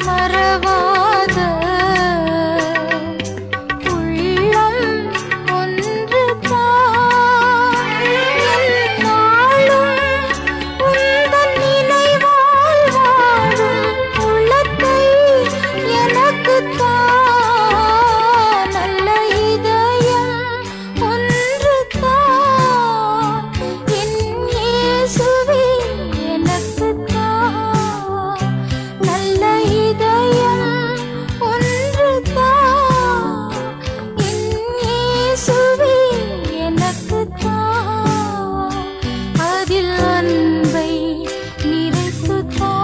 மறவா